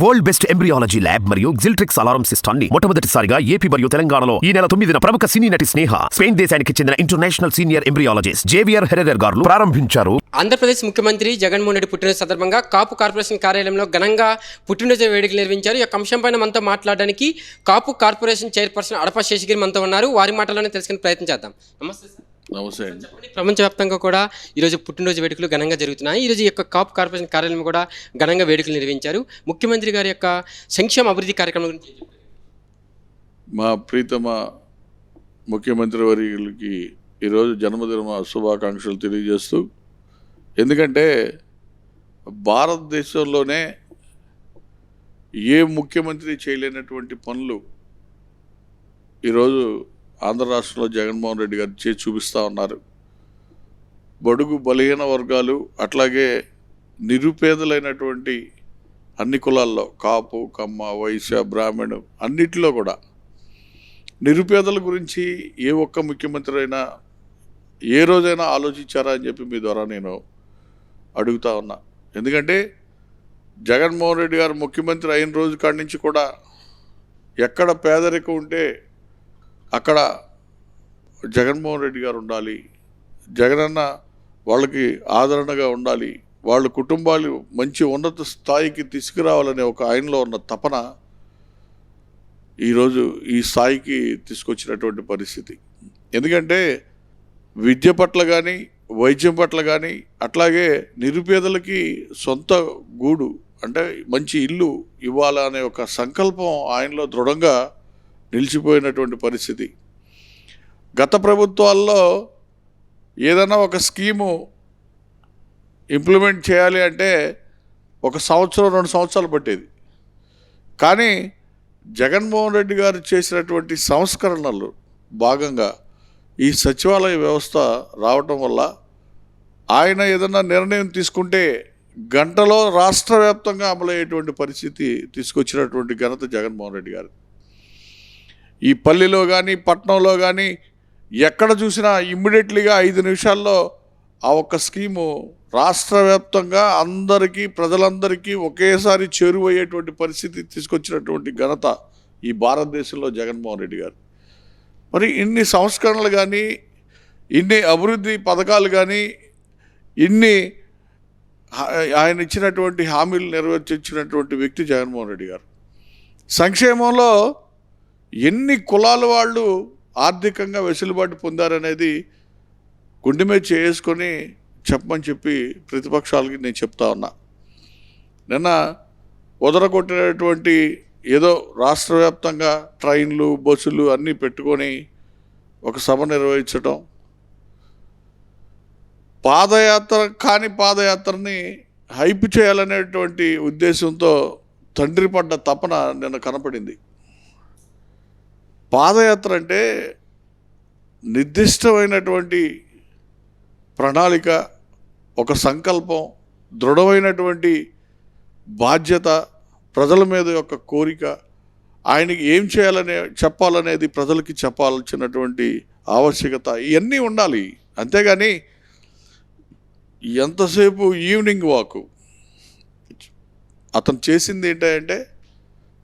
World best embryology lab మరియు జిల్ట్రిక్స్ alarm సిస్టమ్ని మొట్టమొదటిసారిగా ఏపీ మరియు తెలంగాణలో ఈ నెల తొమ్మిదిన ప్రముఖ సినీ నటి స్నేహ స్పెయిన్ దేశానికి చెందిన international senior embryologist Javier Herrera గారు ప్రారంభించారు. ఆంధ్రప్రదేశ్ ముఖ్యమంత్రి జగన్మోహన్ రెడ్డి పుట్టినరోజు సందర్భంగా కాపు కార్పొరేషన్ కార్యాలయంలో ఘనంగా పుట్టినరోజు వేడుకలు నిర్వహించారు. ఈ యొక్క అంశంపైన మనతో మాట్లాడడానికి కాపు కార్పొరేషన్ చైర్పర్సన్ అడప శేషగిరి మనతో ఉన్నారు. వారి మాటలను తెలుసుకునే ప్రయత్నం చేద్దాం. నమస్తే సార్. నమస్తే ప్రపంచవ్యాప్తంగా కూడా ఈరోజు పుట్టినరోజు వేడుకలు ఘనంగా జరుగుతున్నాయి. ఈరోజు యొక్క కాపు కార్పొరేషన్ కార్యాలయం కూడా ఘనంగా వేడుకలు నిర్వహించారు. ముఖ్యమంత్రి గారి యొక్క సంక్షేమ అభివృద్ధి కార్యక్రమం గురించి? మా ప్రీతమ ముఖ్యమంత్రి వర్యులకి ఈరోజు జన్మదిన శుభాకాంక్షలు తెలియజేస్తూ ఎందుకంటే భారతదేశంలోనే ఏ ముఖ్యమంత్రి చేయలేనటువంటి పనులు ఈరోజు ఆంధ్ర రాష్ట్రంలో జగన్మోహన్ రెడ్డి గారు చేసి చూపిస్తూ ఉన్నారు. బడుగు బలహీన వర్గాలు అట్లాగే నిరుపేదలైనటువంటి అన్ని కులాల్లో కాపు కమ్మ వైశ్య బ్రాహ్మణు అన్నిటిలో కూడా నిరుపేదల గురించి ఏ ఒక్క ముఖ్యమంత్రి అయినా ఏ రోజైనా ఆలోచించారా అని చెప్పి మీ ద్వారా నేను అడుగుతా ఉన్నా. ఎందుకంటే జగన్మోహన్ రెడ్డి గారు ముఖ్యమంత్రి అయిన రోజు కాడి నుంచి కూడా ఎక్కడ పేదరికం ఉంటే అక్కడ జగన్మోహన్ రెడ్డి గారు ఉండాలి జగనన్న వాళ్ళకి ఆదరణగా ఉండాలి వాళ్ళ కుటుంబాలు మంచి ఉన్నత స్థాయికి తీసుకురావాలనే ఒక ఆయనలో ఉన్న తపన ఈరోజు ఈ స్థాయికి తీసుకొచ్చినటువంటి పరిస్థితి. ఎందుకంటే విద్య పట్ల కానీ వైద్యం పట్ల కానీ అట్లాగే నిరుపేదలకి సొంత గూడు అంటే మంచి ఇల్లు ఇవ్వాలనే ఒక సంకల్పం ఆయనలో దృఢంగా నిలిచిపోయినటువంటి పరిస్థితి. గత ప్రభుత్వాల్లో ఏదైనా ఒక స్కీము ఇంప్లిమెంట్ చేయాలి అంటే ఒక సంవత్సరం రెండు సంవత్సరాలు పట్టేది. కానీ జగన్మోహన్ రెడ్డి గారు చేసినటువంటి సంస్కరణలు భాగంగా ఈ సచివాలయ వ్యవస్థ రావటం వల్ల ఆయన ఏదైనా నిర్ణయం తీసుకుంటే గంటలో రాష్ట్ర వ్యాప్తంగా అమలయ్యేటువంటి పరిస్థితి తీసుకొచ్చినటువంటి ఘనత జగన్మోహన్ రెడ్డి గారు ఈ పల్లెలో కానీ పట్టణంలో కానీ ఎక్కడ చూసినా ఇమ్మీడియట్లీగా ఐదు నిమిషాల్లో ఆ ఒక్క స్కీము రాష్ట్ర వ్యాప్తంగా అందరికీ ప్రజలందరికీ ఒకేసారి చేరువయ్యేటువంటి పరిస్థితి తీసుకొచ్చినటువంటి ఘనత ఈ భారతదేశంలో జగన్మోహన్ రెడ్డి గారు. మరి ఇన్ని సంస్కరణలు కానీ ఇన్ని అభివృద్ధి పథకాలు కానీ ఇన్ని ఆయన ఇచ్చినటువంటి హామీలు నెరవేర్చినటువంటి వ్యక్తి జగన్మోహన్ రెడ్డి గారు. సంక్షేమంలో ఎన్ని కులాల వాళ్ళు ఆర్థికంగా వెసులుబాటు పొందారనేది గుండె మీద చేసుకొని చెప్పమని చెప్పి ప్రతిపక్షాలకి నేను చెప్తా ఉన్నా. నిన్న వదలగొట్టినటువంటి ఏదో రాష్ట్ర వ్యాప్తంగా ట్రైన్లు బస్సులు అన్నీ పెట్టుకొని ఒక సభ నిర్వహించటం పాదయాత్ర కాని పాదయాత్రని హైప్ చేయాలనేటువంటి ఉద్దేశంతో తండ్రి పడ్డ తపన నిన్న కనపడింది. పాదయాత్ర అంటే నిర్దిష్టమైనటువంటి ప్రణాళిక ఒక సంకల్పం దృఢమైనటువంటి బాధ్యత ప్రజల మీద యొక్క కోరిక ఆయనకి ఏం చేయాలనే చెప్పాలనేది ప్రజలకి చెప్పాల్సినటువంటి ఆవశ్యకత ఇవన్నీ ఉండాలి. అంతేగాని ఎంతసేపు ఈవినింగ్ వాకు? అతను చేసింది ఏంటంటే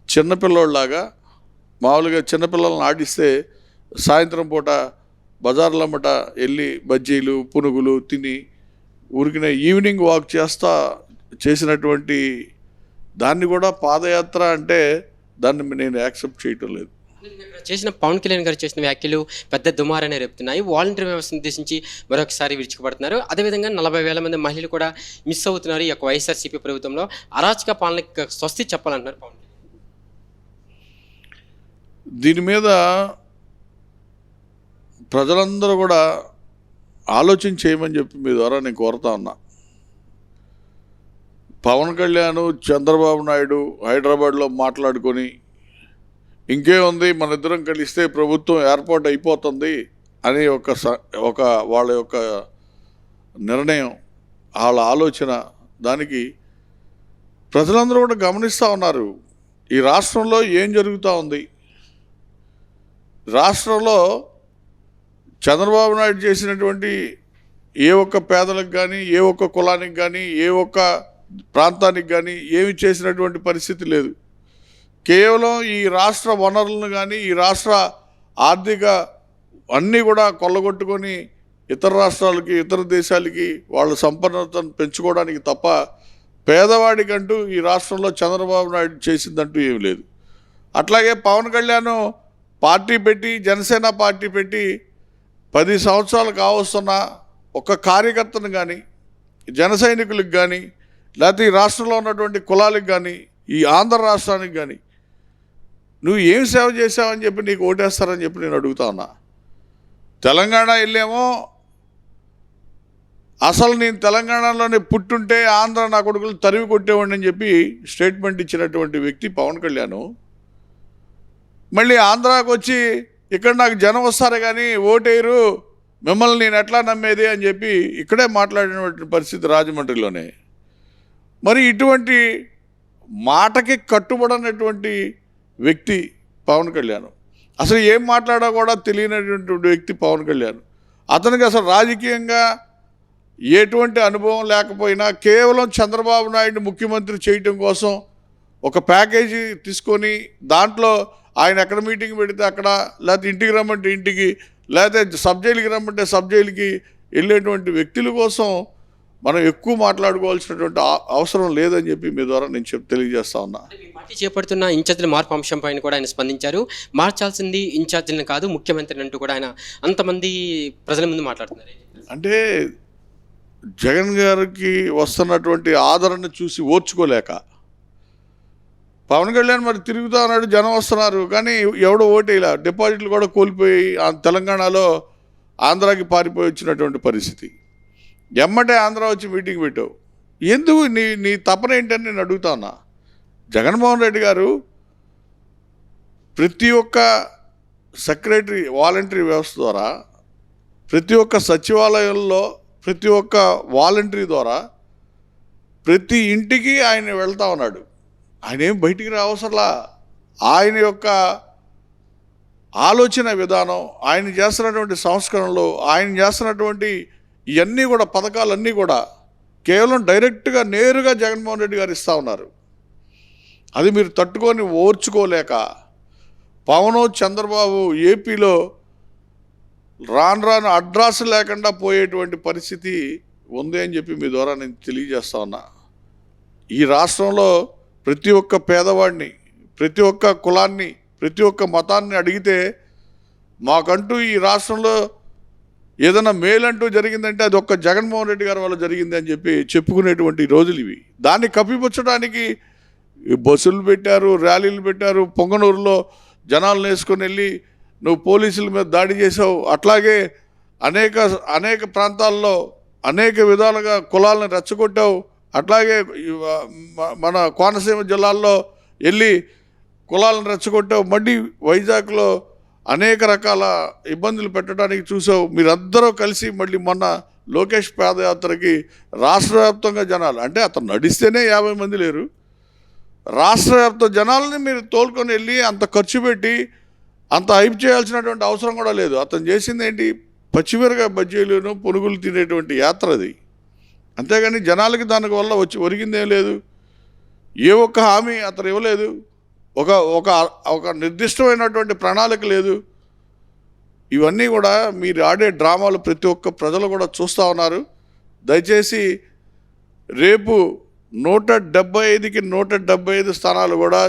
చిన్నపిల్లోళ్ళలాగా మామూలుగా చిన్నపిల్లలను ఆడిస్తే సాయంత్రం పూట బజార్లమ్మట వెళ్ళి బజ్జీలు పునుగులు తిని ఉరికిన ఈవినింగ్ వాక్ చేస్తా చేసినటువంటి దాన్ని కూడా పాదయాత్ర అంటే దాన్ని నేను యాక్సెప్ట్ చేయటం లేదు. చేసిన పవన్ కళ్యాణ్ గారు చేసిన వ్యాఖ్యలు పెద్ద దుమారనే రేపుతున్నాయి. వాలంటీర్ వ్యవస్థను ఉద్దేశించి మరొకసారి విరుచుకుపడుతున్నారు. అదేవిధంగా నలభై వేల మంది మహిళలు కూడా మిస్ అవుతున్నారు ఈ యొక్క వైఎస్ఆర్సీపీ ప్రభుత్వంలో. అరాచక పాలనకి స్వస్తి చెప్పాలంటున్నారు పవన్ దీని మీద ప్రజలందరూ కూడా ఆలోచన చేయమని చెప్పి మీ ద్వారా నేను కోరుతా ఉన్నా. పవన్ కళ్యాణ్ చంద్రబాబు నాయుడు హైదరాబాద్లో మాట్లాడుకొని ఇంకేముంది మన ఇద్దరం కలిస్తే ప్రభుత్వం ఏర్పాటు అయిపోతుంది అని ఒక స- ఒక వాళ్ళ యొక్క నిర్ణయం వాళ్ళ ఆలోచన దానికి ప్రజలందరూ కూడా గమనిస్తూ ఉన్నారు. ఈ రాష్ట్రంలో ఏం జరుగుతూ ఉంది? రాష్ట్రంలో చంద్రబాబు నాయుడు చేసినటువంటి ఏ ఒక్క పేదలకు కానీ ఏ ఒక్క కులానికి కానీ ఏ ఒక్క ప్రాంతానికి కానీ ఏమి చేసినటువంటి పరిస్థితి లేదు. కేవలం ఈ రాష్ట్ర వనరులను కానీ ఈ రాష్ట్ర ఆర్థిక అన్నీ కూడా కొల్లగొట్టుకొని ఇతర రాష్ట్రాలకి ఇతర దేశాలకి వాళ్ళ సంపన్నతను పెంచుకోవడానికి తప్ప పేదవాడికంటూ ఈ రాష్ట్రంలో చంద్రబాబు నాయుడు చేసిందంటూ ఏమీ లేదు. అట్లాగే పవన్ కళ్యాణ్ పార్టీ పెట్టి జనసేన పార్టీ పెట్టి పది సంవత్సరాలు కావస్తున్న ఒక కార్యకర్తను కానీ జన సైనికులకు కానీ లేకపోతే ఈ రాష్ట్రంలో ఉన్నటువంటి కులాలకు కానీ ఈ ఆంధ్ర రాష్ట్రానికి కానీ నువ్వు ఏం సేవ చేసావని చెప్పి నీకు ఓటేస్తారని చెప్పి నేను అడుగుతా ఉన్నా. తెలంగాణ వెళ్ళేమో అసలు నేను తెలంగాణలోనే పుట్టుంటే ఆంధ్ర నా కొడుకులు తరివి కొట్టేవాడిని అని చెప్పి స్టేట్మెంట్ ఇచ్చినటువంటి వ్యక్తి పవన్ కళ్యాణ్. మళ్ళీ ఆంధ్రాకు వచ్చి ఇక్కడ నాకు జనం వస్తారు కానీ ఓటేరు మిమ్మల్ని నేను ఎట్లా నమ్మేది అని చెప్పి ఇక్కడే మాట్లాడినటువంటి పరిస్థితి రాజమండ్రిలోనే. మరి ఇటువంటి మాటకి కట్టుబడినటువంటి వ్యక్తి పవన్ కళ్యాణ్. అసలు ఏం మాట్లాడా కూడా తెలియనటువంటి వ్యక్తి పవన్ కళ్యాణ్. అతనికి అసలు రాజకీయంగా ఎటువంటి అనుభవం లేకపోయినా కేవలం చంద్రబాబు నాయుడు ముఖ్యమంత్రి చేయటం కోసం ఒక ప్యాకేజీ తీసుకొని దాంట్లో ఆయన ఎక్కడ మీటింగ్ పెడితే అక్కడ లేకపోతే ఇంటికి రమ్మంటే ఇంటికి లేకపోతే సబ్ జైలుకి రమ్మంటే సబ్ జైలుకి వెళ్ళేటువంటి వ్యక్తుల కోసం మనం ఎక్కువ మాట్లాడుకోవాల్సినటువంటి అవసరం లేదని చెప్పి మీ ద్వారా నేను చెప్ తెలియజేస్తా ఉన్నా. పార్టీ చేపడుతున్న ఇన్ఛార్జీల మార్పు అంశం పైన కూడా ఆయన స్పందించారు. మార్చాల్సింది ఇన్ఛార్జీలను కాదు ముఖ్యమంత్రిని అంటూ కూడా ఆయన అంతమంది ప్రజల ముందు మాట్లాడుతున్నారు. అంటే జగన్ గారికి వస్తున్నటువంటి ఆదరణ చూసి ఓర్చుకోలేక పవన్ కళ్యాణ్ మరి తిరుగుతా ఉన్నాడు జనం వస్తున్నారు. కానీ ఎవడో ఓటేలా డిపాజిట్లు కూడా కోల్పోయి తెలంగాణలో ఆంధ్రాకి పారిపోయి వచ్చినటువంటి పరిస్థితి. ఎమ్మటే ఆంధ్ర వచ్చి మీటింగ్ పెట్టావు. ఎందుకు నీ నీ తపన ఏంటని నేను అడుగుతా ఉన్నా. జగన్మోహన్ రెడ్డి గారు ప్రతి ఒక్క సెక్రటరీ వాలంటరీ వ్యవస్థ ద్వారా ప్రతి ఒక్క సచివాలయంలో ప్రతి ఒక్క వాలంటరీ ద్వారా ప్రతి ఇంటికి ఆయన వెళ్తా ఉన్నాడు. ఆయన ఏం బయటికి రావసరలా. ఆయన యొక్క ఆలోచన విధానం ఆయన చేస్తున్నటువంటి సంస్కరణలు ఆయన చేస్తున్నటువంటి ఇవన్నీ కూడా పథకాలన్నీ కూడా కేవలం డైరెక్ట్గా నేరుగా జగన్మోహన్ రెడ్డి గారు ఇస్తూ ఉన్నారు. అది మీరు తట్టుకొని ఓర్చుకోలేక పవను చంద్రబాబు ఏపీలో రాను రాను అడ్రస్ లేకుండా పోయేటువంటి పరిస్థితి ఉంది అని చెప్పి మీ ద్వారా నేను తెలియజేస్తా ఉన్నా. ఈ రాష్ట్రంలో ప్రతి ఒక్క పేదవాడిని ప్రతి ఒక్క కులాన్ని ప్రతి ఒక్క మతాన్ని అడిగితే మాకంటూ ఈ రాష్ట్రంలో ఏదైనా మేలంటూ జరిగిందంటే అది ఒక్క జగన్మోహన్ రెడ్డి గారి వల్ల జరిగింది అని చెప్పి చెప్పుకునేటువంటి రోజులు ఇవి. దాన్ని కప్పిపుచ్చడానికి ఈ బస్సులు పెట్టారు ర్యాలీలు పెట్టారు పొంగనూరులో జనాలను వేసుకొని వెళ్ళి నువ్వు పోలీసుల మీద దాడి చేసావు అట్లాగే అనేక అనేక ప్రాంతాల్లో అనేక విధాలుగా కులాలను రెచ్చగొట్టావు. అట్లాగే మన కోనసీమ జిల్లాల్లో వెళ్ళి కులాలను రెచ్చగొట్టావు మళ్ళీ వైజాగ్లో అనేక రకాల ఇబ్బందులు పెట్టడానికి చూసావు. మీరందరూ కలిసి మళ్ళీ మొన్న లోకేష్ పాదయాత్రకి రాష్ట్ర వ్యాప్తంగా జనాలు అంటే అతను నడిస్తేనే యాభై మంది లేరు. రాష్ట్ర వ్యాప్త జనాలని మీరు తోలుకొని వెళ్ళి అంత ఖర్చు పెట్టి అంత హైప్ చేయాల్సినటువంటి అవసరం కూడా లేదు. అతను చేసింది ఏంటి? పచ్చిమిరగా బజ్జీలను పునుగులు తినేటువంటి యాత్ర అది. అంతేగాని జనాలకి దాని వల్ల వచ్చి ఒరిగిందేం లేదు. ఏ ఒక్క హామీ అతను ఇవ్వలేదు. ఒక ఒక ఒక నిర్దిష్టమైనటువంటి ప్రణాళిక లేదు. ఇవన్నీ కూడా మీరు ఆడే డ్రామాలు ప్రతి ఒక్క ప్రజలు కూడా చూస్తూ ఉన్నారు. దయచేసి రేపు నూట డెబ్బై ఐదుకి నూట డెబ్బై ఐదు స్థానాలు కూడా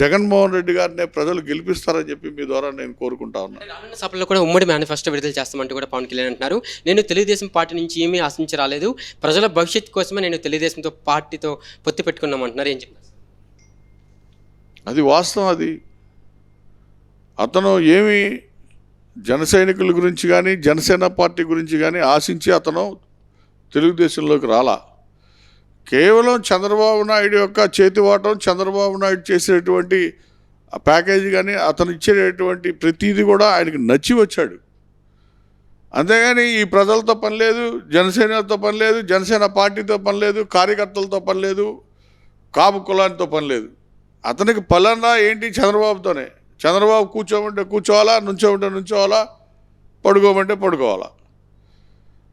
జగన్మోహన్ రెడ్డి గారినే ప్రజలు గెలిపిస్తారని చెప్పి మీ ద్వారా నేను కోరుకుంటా ఉన్నాను రానున్న సభలో కూడా ఉమ్మడి మేనిఫెస్టో విడుదల చేస్తామంటూ కూడా పవన్ కళ్యాణ్ అంటున్నారు. నేను తెలుగుదేశం పార్టీ నుంచి ఏమీ ఆశించి రాలేదు. ప్రజల భవిష్యత్తు కోసమే నేను తెలుగుదేశంతో పార్టీతో పొత్తు పెట్టుకున్నామంటున్నారు ఏం చెప్తారు? అది వాస్తవం అది. అతను ఏమి జన సైనికుల గురించి కానీ జనసేన పార్టీ గురించి కానీ ఆశించి అతను తెలుగుదేశంలోకి రాలా. కేవలం చంద్రబాబు నాయుడు యొక్క చేతివాటం చంద్రబాబు నాయుడు చేసేటువంటి ఆ ప్యాకేజీ కానీ అతను ఇచ్చేటటువంటి ప్రతిదీ కూడా ఆయనకి నచ్చి వచ్చాడు. అంతేగాని ఈ ప్రజలతో పని లేదు జనసేనతో పని లేదు జనసేన పార్టీతో పని లేదు కార్యకర్తలతో పని లేదు కాపు కులానితో పని లేదు. అతనికి పలన్నా ఏంటి చంద్రబాబుతోనే? చంద్రబాబు కూర్చోమంటే కూర్చోవాలా నుంచోమంటే నుంచోవాలా పడుకోమంటే పడుకోవాలా?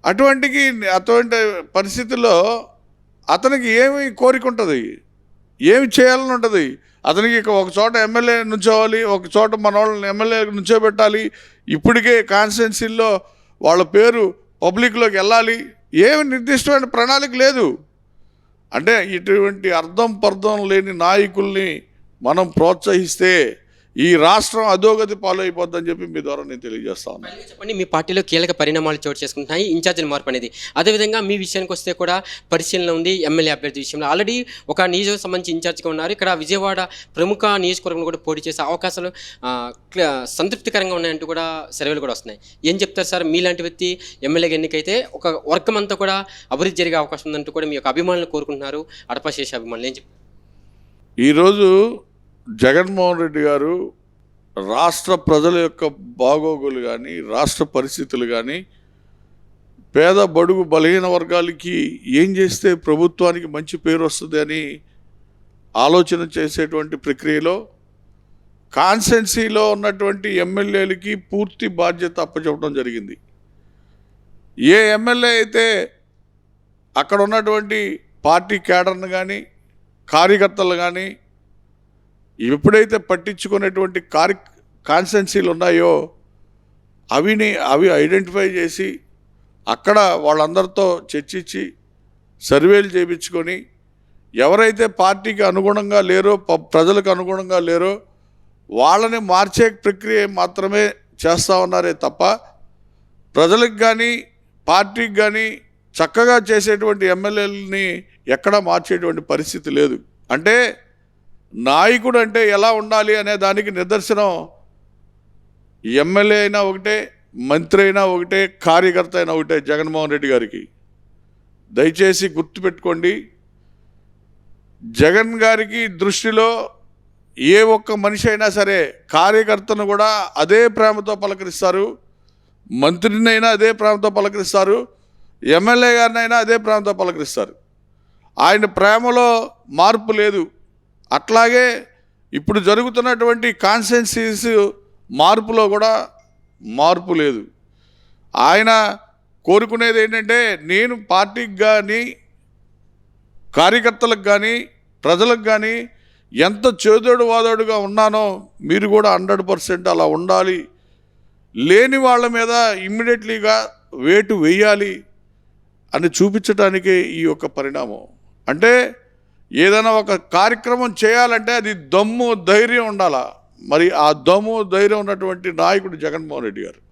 అటువంటికి అటువంటి పరిస్థితుల్లో అతనికి ఏమి కోరిక ఉంటుంది? ఏమి చేయాలని ఉంటుంది? అతనికి ఒక చోట ఎమ్మెల్యే నుంచోవాలి ఒక చోట మన వాళ్ళని ఎమ్మెల్యే నుంచోబెట్టాలి ఇప్పటికే కాన్స్టిట్యున్సీల్లో వాళ్ళ పేరు పబ్లిక్లోకి వెళ్ళాలి. ఏమి నిర్దిష్టమైన ప్రణాళిక లేదు. అంటే ఇటువంటి అర్థం పర్థం లేని నాయకుల్ని మనం ప్రోత్సహిస్తే ఈ రాష్ట్రం అధోగతి పాలైపోద్దని చెప్పి మీ ద్వారా నేను తెలియజేస్తా ఉన్నాను చెప్పండి మీ పార్టీలో కీలక పరిణామాలు చోటు చేసుకుంటున్నాయి ఇన్ఛార్జీల మార్పు అనేది. అదేవిధంగా మీ విషయానికి వస్తే కూడా పరిశీలన ఉంది ఎమ్మెల్యే అభ్యర్థి విషయంలో. ఆల్రెడీ ఒక నియోజకవర్గం సంబంధించి ఇన్ఛార్జ్గా ఉన్నారు. ఇక్కడ విజయవాడ ప్రముఖ నియోజకవర్గం కూడా పోటీ చేసే అవకాశాలు సంతృప్తికరంగా ఉన్నాయంటూ కూడా సర్వేలు కూడా వస్తున్నాయి. ఏం చెప్తారు సార్? మీలాంటి వ్యక్తి ఎమ్మెల్యేగా ఎన్నికైతే ఒక వర్గం అంతా కూడా అభివృద్ధి జరిగే అవకాశం ఉందంటూ కూడా మీ యొక్క అభిమానులు కోరుకుంటున్నారు. అడపశేష అభిమానులు ఏం చెప్తారు ఈరోజు జగన్మోహన్ రెడ్డి గారు రాష్ట్ర ప్రజల యొక్క బాగోగులు కానీ రాష్ట్ర పరిస్థితులు కానీ పేద బడుగు బలహీన వర్గాలకి ఏం చేస్తే ప్రభుత్వానికి మంచి పేరు వస్తుంది అని ఆలోచన చేసేటువంటి ప్రక్రియలో కాన్సెన్సీలో ఉన్నటువంటి ఎమ్మెల్యేలకి పూర్తి బాధ్యత అప్పచెప్పడం జరిగింది. ఏ ఎమ్మెల్యే అయితే అక్కడ ఉన్నటువంటి పార్టీ క్యాడర్ను కానీ కార్యకర్తలు కానీ ఎప్పుడైతే పట్టించుకునేటువంటి కార్ కాన్స్టెన్సీలు ఉన్నాయో అవిని అవి ఐడెంటిఫై చేసి అక్కడ వాళ్ళందరితో చర్చించి సర్వేలు చేయించుకొని ఎవరైతే పార్టీకి అనుగుణంగా లేరో ప- ప్రజలకు అనుగుణంగా లేరో వాళ్ళని మార్చే ప్రక్రియ మాత్రమే చేస్తూ ఉన్నారే తప్ప ప్రజలకు కానీ పార్టీకి కానీ చక్కగా చేసేటువంటి ఎమ్మెల్యేలని ఎక్కడా మార్చేటువంటి పరిస్థితి లేదు. అంటే నాయకుడు అంటే ఎలా ఉండాలి అనే దానికి నిదర్శనం ఎమ్మెల్యే అయినా ఒకటే మంత్రి అయినా ఒకటే కార్యకర్త అయినా ఒకటే జగన్మోహన్ రెడ్డి గారికి. దయచేసి గుర్తుపెట్టుకోండి జగన్ గారికి దృష్టిలో ఏ ఒక్క మనిషి అయినా సరే కార్యకర్తను కూడా అదే ప్రేమతో పలకరిస్తారు మంత్రినైనా అదే ప్రేమతో పలకరిస్తారు ఎమ్మెల్యే గారినైనా అదే ప్రేమతో పలకరిస్తారు. ఆయన ప్రేమలో మార్పు లేదు. అట్లాగే ఇప్పుడు జరుగుతున్నటువంటి కాన్సెన్సీస్ మార్పులో కూడా మార్పు లేదు. ఆయన కోరుకునేది ఏంటంటే నేను పార్టీకి కానీ కార్యకర్తలకు కానీ ప్రజలకు కానీ ఎంత చేదోడు వాదోడుగా ఉన్నానో మీరు కూడా హండ్రెడ్ పర్సెంట్ అలా ఉండాలి. లేని వాళ్ళ మీద ఇమ్మీడియట్లీగా వేటు వేయాలి అని చూపించటానికి ఈ యొక్క పరిణామం. అంటే ఏదైనా ఒక కార్యక్రమం చేయాలంటే అది దమ్ము ధైర్యం ఉండాలా? మరి ఆ దమ్ము ధైర్యం ఉన్నటువంటి నాయకుడు జగన్మోహన్ రెడ్డి గారు.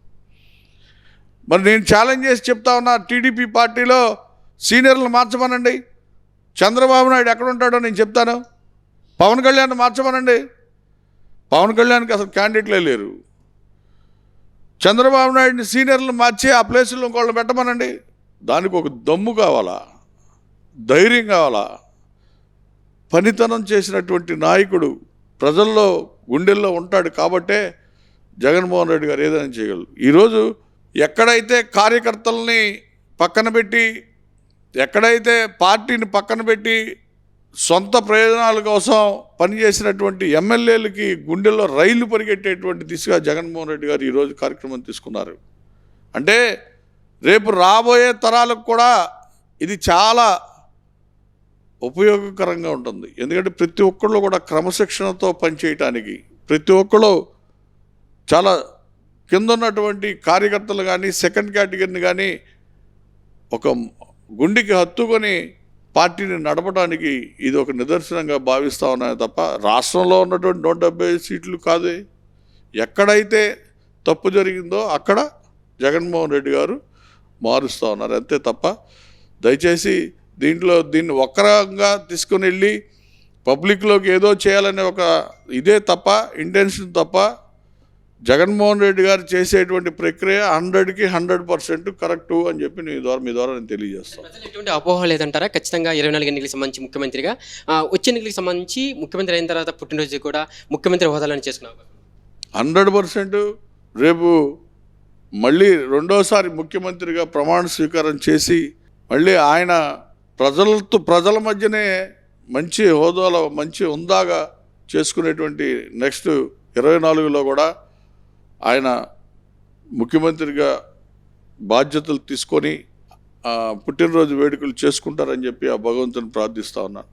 మరి నేను ఛాలెంజ్ చేసి చెప్తా ఉన్నా టీడీపీ పార్టీలో సీనియర్లు మార్చమనండి. చంద్రబాబు నాయుడు ఎక్కడ ఉంటాడో నేను చెప్తాను. పవన్ కళ్యాణ్ మార్చమనండి. పవన్ కళ్యాణ్కి అసలు క్యాండిడేట్లే లేరు. చంద్రబాబు నాయుడిని సీనియర్లు మార్చి ఆ ప్లేసుల్లో ఇంకోళ్ళు పెట్టమనండి. దానికి ఒక దమ్ము కావాలా? ధైర్యం కావాలా? పనితనం చేసినటువంటి నాయకుడు ప్రజల్లో గుండెల్లో ఉంటాడు కాబట్టే జగన్మోహన్ రెడ్డి గారు ఏదైనా చేయగలరు. ఈరోజు ఎక్కడైతే కార్యకర్తల్ని పక్కన పెట్టి ఎక్కడైతే పార్టీని పక్కన పెట్టి సొంత ప్రయోజనాల కోసం పనిచేసినటువంటి ఎమ్మెల్యేలకి గుండెల్లో రైళ్ళు పరిగెట్టేటువంటి దిశగా జగన్మోహన్ రెడ్డి గారు ఈరోజు కార్యక్రమం తీసుకున్నారు. అంటే రేపు రాబోయే తరాలకు కూడా ఇది చాలా ఉపయోగకరంగా ఉంటుంది. ఎందుకంటే ప్రతి ఒక్కళ్ళు కూడా క్రమశిక్షణతో పనిచేయటానికి ప్రతి ఒక్కళ్ళు చాలా కింద ఉన్నటువంటి కార్యకర్తలు కానీ సెకండ్ కేటగిరీని కానీ ఒక గుండెకి హత్తుకొని పార్టీని నడపడానికి ఇది ఒక నిదర్శనంగా భావిస్తా ఉన్నాను తప్ప రాష్ట్రంలో ఉన్నటువంటి నూట డెబ్బై సీట్లు కాదే. ఎక్కడైతే తప్పు జరిగిందో అక్కడ జగన్మోహన్ రెడ్డి గారు మారుస్తూ ఉన్నారు. అంతే తప్ప దయచేసి దీంట్లో దీన్ని ఒక్కరంగా తీసుకుని వెళ్ళి పబ్లిక్లోకి ఏదో చేయాలనే ఒక ఇదే తప్ప ఇంటెన్షన్ తప్ప జగన్మోహన్ రెడ్డి గారు చేసేటువంటి ప్రక్రియ హండ్రెడ్కి హండ్రెడ్ పర్సెంట్ కరెక్టు అని చెప్పి మీ ద్వారా మీ ద్వారా నేను తెలియజేస్తాను. ఎటువంటి అపోహ లేదంటారా? ఖచ్చితంగా ఇరవై నాలుగు ఎన్నికలకు సంబంధించి ముఖ్యమంత్రిగా. వచ్చే ఎన్నికలకు సంబంధించి ముఖ్యమంత్రి అయిన తర్వాత పుట్టినరోజు కూడా ముఖ్యమంత్రి హోదాలను చేసుకున్నారు హండ్రెడ్ పర్సెంట్ రేపు మళ్ళీ రెండోసారి ముఖ్యమంత్రిగా ప్రమాణ స్వీకారం చేసి మళ్ళీ ఆయన ప్రజలతో ప్రజల మధ్యనే మంచి హోదాలో మంచి ఉందాగా చేసుకునేటువంటి నెక్స్ట్ ఇరవై నాలుగులో కూడా ఆయన ముఖ్యమంత్రిగా బాధ్యతలు తీసుకొని పుట్టినరోజు వేడుకలు చేసుకుంటారని చెప్పి ఆ భగవంతుని ప్రార్థిస్తా ఉన్నాను.